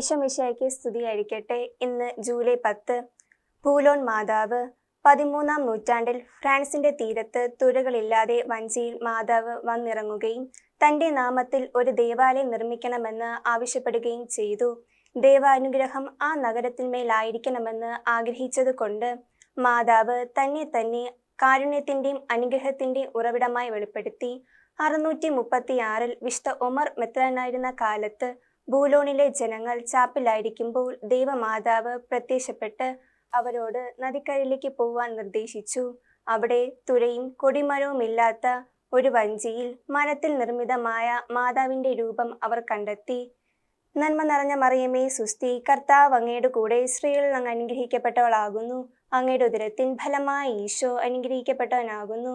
ഈശോമിശയ്ക്ക് സ്തുതിയായിരിക്കട്ടെ. ഇന്ന് ജൂലൈ പത്ത് പൂലോൺ മാതാവ് പതിമൂന്നാം നൂറ്റാണ്ടിൽ ഫ്രാൻസിന്റെ തീരത്ത് തുരകളില്ലാതെ വഞ്ചിയിൽ മാതാവ് വന്നിറങ്ങുകയും തന്റെ നാമത്തിൽ ഒരു ദേവാലയം നിർമ്മിക്കണമെന്ന് ആവശ്യപ്പെടുകയും ചെയ്തു. ദേവാനുഗ്രഹം ആ നഗരത്തിന്മേലായിരിക്കണമെന്ന് ആഗ്രഹിച്ചതുകൊണ്ട് മാതാവ് തന്നെ തന്നെ കാരുണ്യത്തിന്റെയും അനുഗ്രഹത്തിന്റെയും ഉറവിടമായി വെളിപ്പെടുത്തി. അറുന്നൂറ്റി മുപ്പത്തിയാറിൽ വിശുദ്ധ ഒമർ മെത്രാനായിരുന്ന കാലത്ത് ബൂലോണിലെ ജനങ്ങൾ ചാപ്പിലായിരിക്കുമ്പോൾ ദൈവമാതാവ് പ്രത്യക്ഷപ്പെട്ട് അവരോട് നദിക്കരയിലേക്ക് പോവാൻ നിർദ്ദേശിച്ചു. അവിടെ തുരയും കൊടിമരവും ഇല്ലാത്ത ഒരു വഞ്ചിയിൽ മരത്തിൽ നിർമ്മിതമായ മാതാവിന്റെ രൂപം അവർ കണ്ടെത്തി. നന്മ നിറഞ്ഞ മറിയമേ സുസ്തി കർത്താവ് അങ്ങയുടെ കൂടെ സ്ത്രീകളിൽ അങ്ങ് അനുഗ്രഹിക്കപ്പെട്ടവളാകുന്നു. അങ്ങയുടെ ഉദരത്തിൻ ഫലമായി ഈശോ അനുഗ്രഹിക്കപ്പെട്ടവനാകുന്നു.